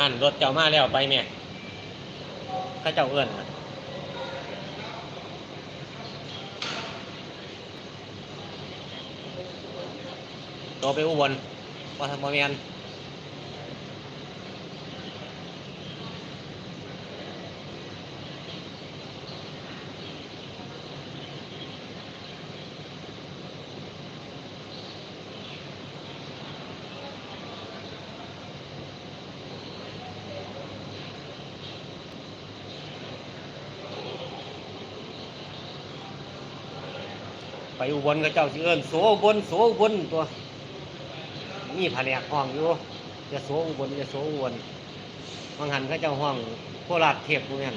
นั่นรถเจ้ามาแล้วไปแม่เข้าเจ้าเอื้อนตัวไปอุบลมาทำมาเมียน ไปอุบลก็เจ้าสิเอิญโสอุบลโสอุบลตัวนี่แผนกห้องอยู่จะโสอุบลจะโสอุบลบางหันเขาเจ้าห้องโคราชเทียบพวกนั้น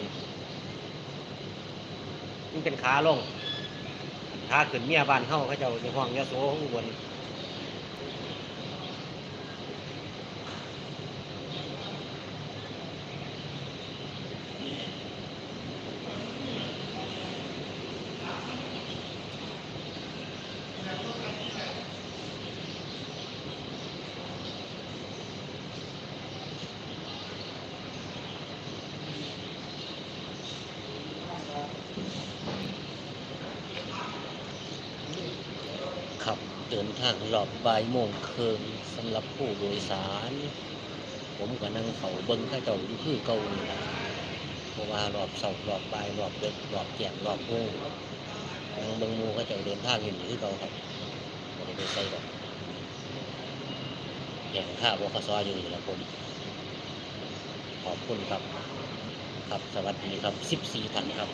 มันเป็นขาลงขาขึ้นเมียบ้านเข้าเขาเจ้าจะห้องยะโสอุบล ขับ เดินทางรอบบ่ายโมงครึ่งสำหรับผู้โดยสาร ผมก็นั่งเขาเบิ้งข้าเจ้าอยู่คือเก่านี่ละเพราะว่ารอบเสาร์รอบบ่ายรอบเด็กรอบแก่รอบโง่นั่งเบิ้งมูข้าเจ้าเดินทางอยู่คือเก่าครับไม่ได้ไปใส่ดอกแข่งข้าบคสอยู่นี่แหละผมขอบคุณครับ ครับสวัสดีครับ 14ท่านครับ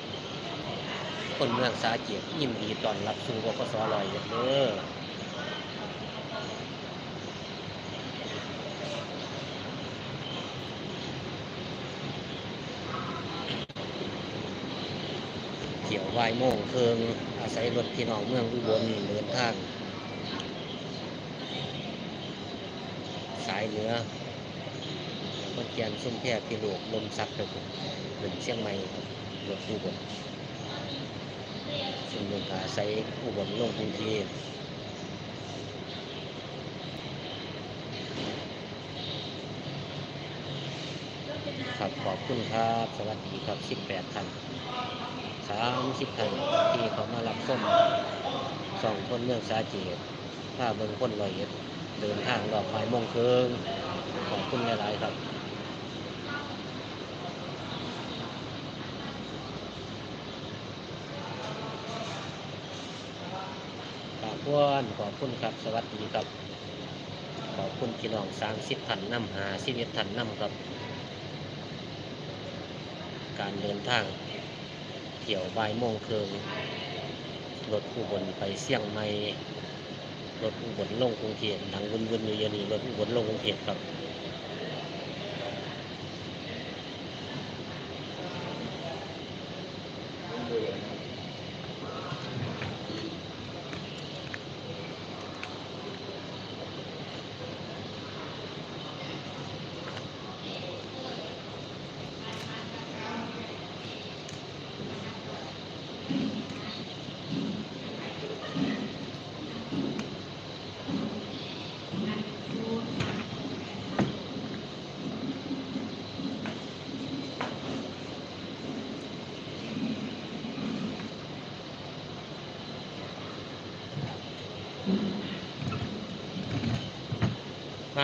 คนเมืองสาเจียดยินดีตอนรับสู่บกสลอยเอ็ดเด้อ บ่ายโมงเคิงอาศัยรถพี่น้องเมืองอุบลเดินทาง สายเหนือคนแกนส้มแพร่พิโลกลมซักไปผมเป็นเชียงใหม่รถอุบลซึ่งเมืองอาศัยอุบลลงพื้นที่ครับขอบคุณครับ สวัสดีครับ 18ท่าน 30ท่านที่เขามารับส้มสองคนเมืองสาเจตผ้าเมืองคนลอยเอ็ดเดินทางรอบบ่ายโมงครึ่งขอบคุณหลาย ๆ ครับขอบคุณขอบคุณครับ สวัสดีครับ ขอบคุณพี่น้องสามสิบทันน้ำหาสิบเอ็ดทันน้ำครับ การเดินทาง ที่ยวบ่ายโมงครึ่งรถผู้บนไปเสี่ยงใหม่รถผู้บนลงกรุงเทพดังวุ่นๆอยู่เยวนี้รถผู้บนลงกรุงเทพครับ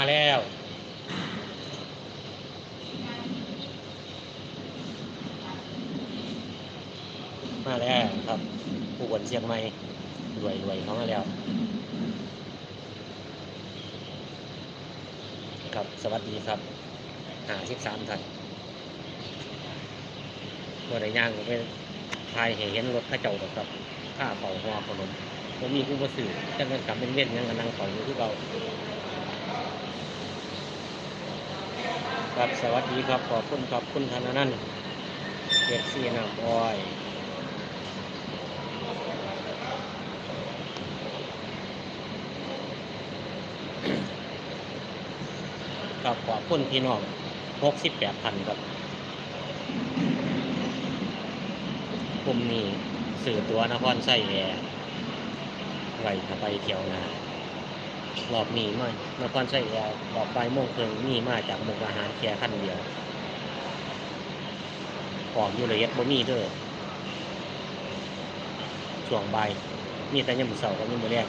แล้ว มาแล้วครับ ผู้บนเชียงใหม่รวยรวยเขามาแล้ว ครับสวัสดีครับหาสิบสามท่านบ่ได้ย่างก็ไปทายให้เห็นรถข้าเจ้าครับข้าเฝ้าหัวขนมผมมีผู้มาสื่อจังกันกลับเป็นเว้นยังกันนั่งเฝ้าอยู่ที่เรา ครับ สวัสดีครับ ขอบคุณขอบคุณท่านอนั่นต์เด็กซีน้ำอ้อยครับขอบคุณพี่น้องหกสิบแปดพันครับกลุ่มนี้สื่อตัวนครไส้แอร์ไว้ไปเที่ยวนา รอบนี้มาเมื่อก่อนใช้แอร์รอบบ่ายโมงครึ่งมีมาจากมุกอาหารแค่คันเดียวออกอยู่ละเอียดบ่มีเด้อช่วงบ่ายมีแต่ยามมื้อเช้ากับยามมื้อแลง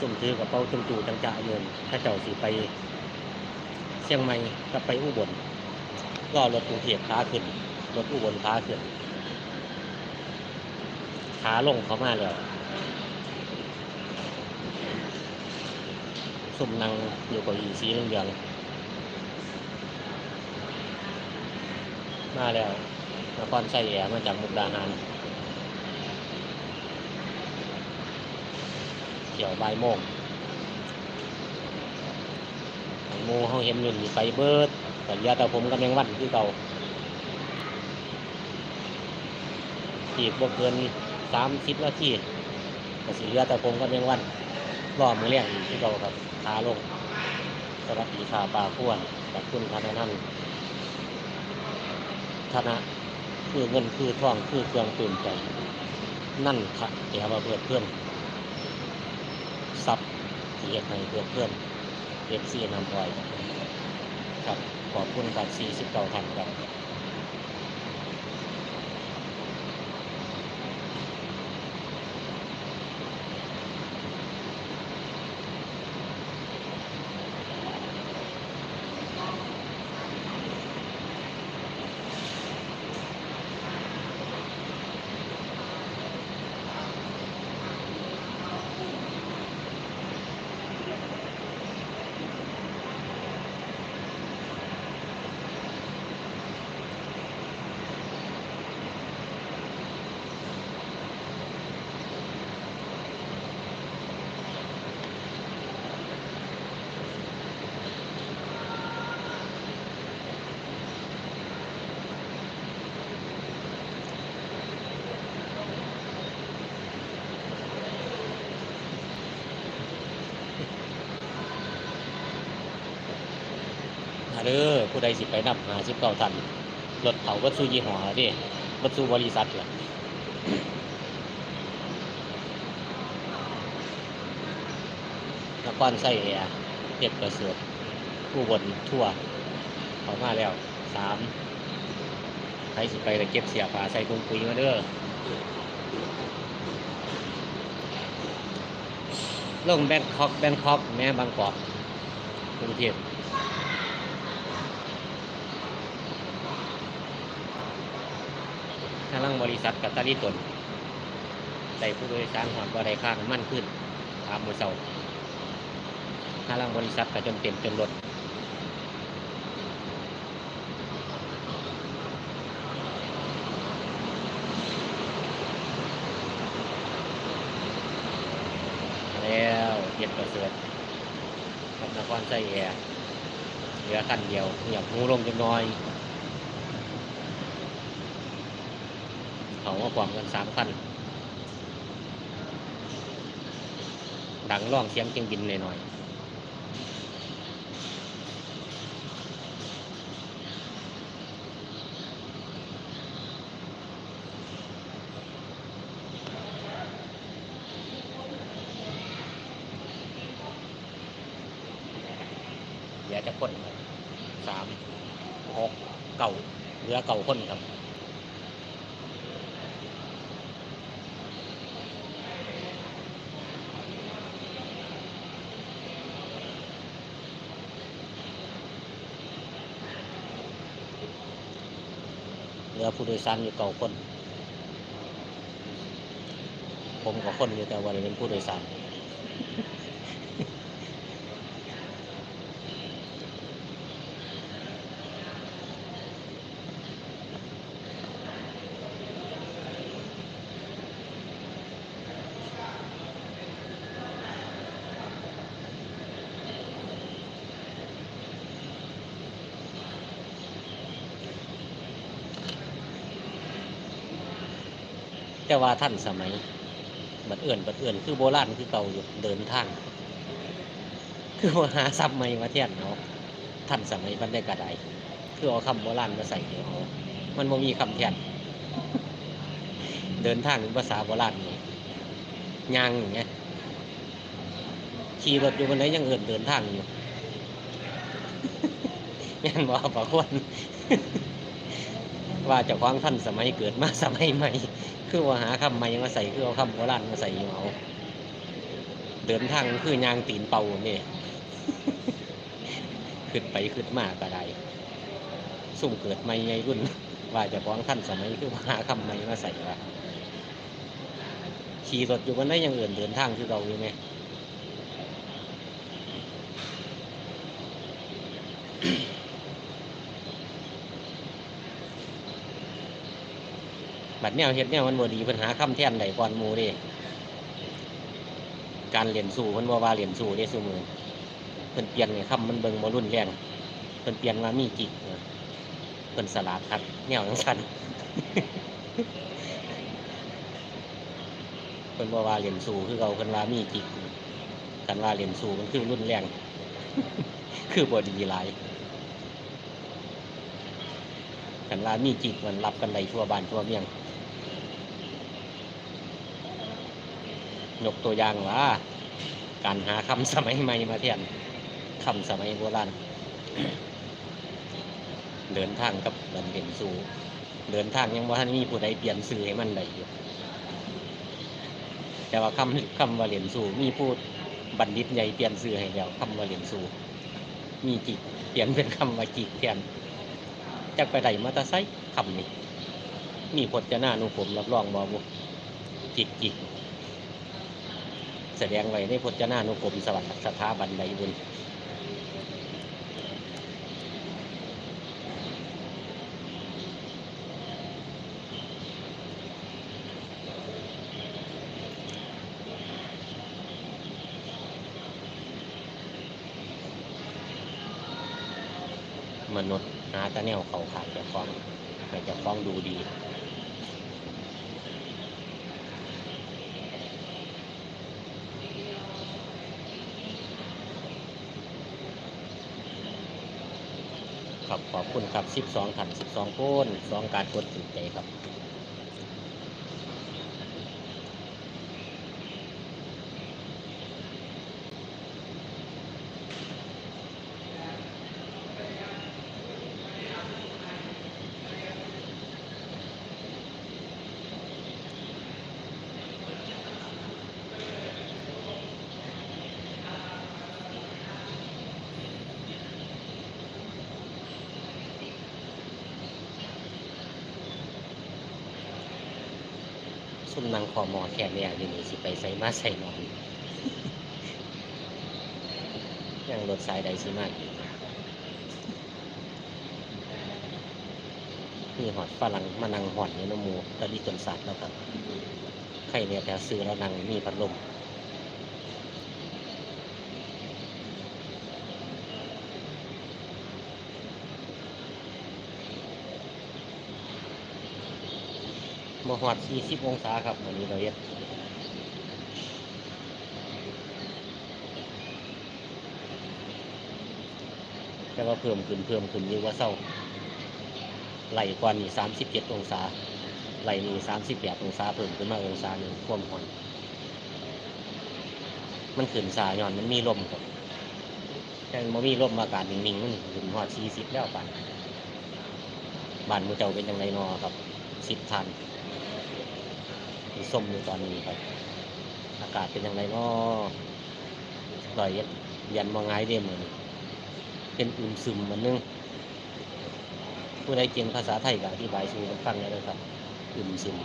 จุ่มถือกระเป๋าจุ่มจูจังจะเงินถ้าเจ้าสิไปเชียงใหม่กับไปอุบล ก็รถกรุงเทพขาขึ้น รถอุบลขาขึ้น ขาลงเขามาแล้วสุ่มนั่งอยู่กับอีสีเหลืองมาแล้วนครชัยแอร์มาจากมุกดาหารเกี่ยวใบ่ายโมงทางหมูเขาเห็นอยู่นี่ไปเบิด แต่เหลือแต่ผมกับแมงวันที่เก่าอีกบ่เกินสามสิบนาทีก็สิเหลือแต่ผมกับแมงวันรอมือเลี้ยงอีกที่เราครับขาลงสวัสดีค่ะปลาพ้วนขอบคุณคณะท่านคณะคือเงินคือทองคือเครื่องตื่นใจนั่นค่ะเดี๋ยวมาเพื่อเพื่อนซับเฮ็ดให้เพื่อเพื่อนเอฟซีนำปล่อยครับ ขอบคุณกับ 49ท่านครับ มาเด้อผู้ใดสิไปนำหาสิบเก้าตันรถเผาวัตถุยี่ห้อเดิวัตถุบริษัทล่ะนครไส้แอร์เก็บกระเสือกผู้บนทั่วเขามาแล้วสามใครสิไปแต่เก็บเสียผาใส่ถุงปุ๋ยมาเด้อลงแบงคอกแบงคอกแม่บางกอกกรุงเทพ ทาง ลังบริษัทกับตาลีตนใส่ผู้โดยสารหอดบ่ได้าน้ำมันขึ้นตามมือเสาทาลังบริษัทก็จนเต็มจนรถแล้วเห็ดประเสริฐกับนครไส้แอร์เหลือคันเดียวเหยียบหูลงจังน้อย เขาว่าความกันสามพันดังร้องเสียงเครื่องบินหน่อยๆเดี๋ยวจะคนสามหกเก่าเหลือเก่าคนครับ ผู้โดยสารอยู่เก่าคน ผมกับคนอยู่แต่วันเป็นผู้โดยสาร แต่ว่าท่านสมัย บัดเอื่อนบัดเอื่อนคือโบราณคือเก่าอยู่เดินทาง คือว่าหาซับใหม่มาเทียนเนาะท่านสมัยบันได้กระไดคือเอาคำโบราณมาใส่เดี๋ยวเอามันบ่มีคำแทนเดินทางเป็นภาษาโบราณนี่ยางอย่างเงี้ยขี่รถอยู่บนไหนยังเอินเดินทางอยู่แม่นบ่ปะควรว่าจะคว้างท่านสมัยเกิดมาสมัยใหม่ คือว่าหาคำใหม่มาใส่คือเอาคำโบราณมาใส่อยู่เอาเดินทางคือยางตีนเป่าเนี่ยขึ้นไปขึ้นมากะไดสุ่มเกิดใหม่ไงรุ่น ว่าจะคว้องท่านสมัยคือว่าหาคำใหม่มาใส่ว่าขี่รถอยู่บนได้ยังเอื่นเดินทางคือเราอยู่ไหม บัดแนวเฮ็ดแนวมันบ่ดีเพิ่นหาคำแทนได้ก่อนหมู่เด้การเรียนสู้เพิ่นบ่ว่าเรียนสู้เด้ซุมื้อเพิ่นเปลี่ยนให้คำมันเบิ่งบ่รุนแรงเพิ่นเปลี่ยนว่ามีจิกเพิ่นสลัดครับแนวจังซั่นเพิ่นบ่ว่าเรียนสู้คือเขาเพิ่นว่ามีจิกกันว่าเรียนสู้มันคือรุนแรง คือบ่ดีหลายกันว่ามีจิกมันรับกันได้ทั่วบ้านทั่วเมือง ยกตัวอย่างว่า การหาคำสมัยใหม่มาแทนคำสมัยโบราณเดินทางกับเดินเด่นสูเดินทางยังว่าท่านมีผู้ใดเปลี่ยนสื่อให้มันได้อยู่แต่ว่าคำคำว่าเหรียญสูมีผู้บัณฑิตใหญ่เปลี่ยนสื่อให้แล้วคำว่าเหรียญสูมีจิกเปลี่ยนเป็นคำว่าจิกแทนจากไปไดมาตาไซค์คำนี้มีพจนานุผมรับรองบอบุจิกจิก แสดงไว้ในพจนานุกรมสวัสดิ์สถาบันใดบุญมนุษย์หาตะแนวเขาขาดจะฟ้องให้จะฟ้องดูดี ขอบคุณครับ 12ถัน12โคน2การกดถูกใจครับ ซุ่มนางขอหมอแค่เนี่ยอยู่นี่สิไปใส่มาใส่นอนยังรถสายใดสิมากอีกนี่หอดฝรั่งมานั่งหอนอยู่น้ำหมูตะลีจนสัตว์แล้วครับใครเนี่ยแต่ซื้อแล้วนั่งมีพัดลม บ่หอด40องศาครับวันนี้เราเฮ็ดแต่ว่าเพิ่มขึ้นเพิ่มขึ้นอยู่ว่าเศร้าไหลกว่านี่37องศาไหลนี่38องศาเพิ่มขึ้นมาองศาหนึ่งความร้อนมันขึ้นสาย้อนมันมีลมครับแต่มันมีลมอากาศนิ่งๆมันขึ้นฮอด40แล้วบานบ้านมู่เจ้าเป็นจังไดนอครับ10ทัน ที่ส้มอยู่ตอนนี้ครับ อากาศเป็นจังไดนอลอยเอ็ดย็นบ่ง่ายเด้มื้อนเป็นอึมซึมมันนึงผู้ใดเก่งภาษาไทยก็อธิบายสู่กันฟังได้เลยครับอึมซึม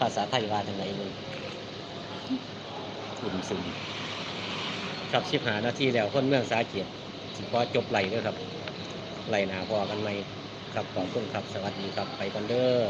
ภาษาไทยว่าทางไหนเลยอึมซึมครับชิบหานาทีแล้วคนเมืองสาเกียรติพอจบไหลด้วยครับไหลหนาพอกันไหมครับขอบคุณครับ สวัสดีครับ ไปกันเด้อ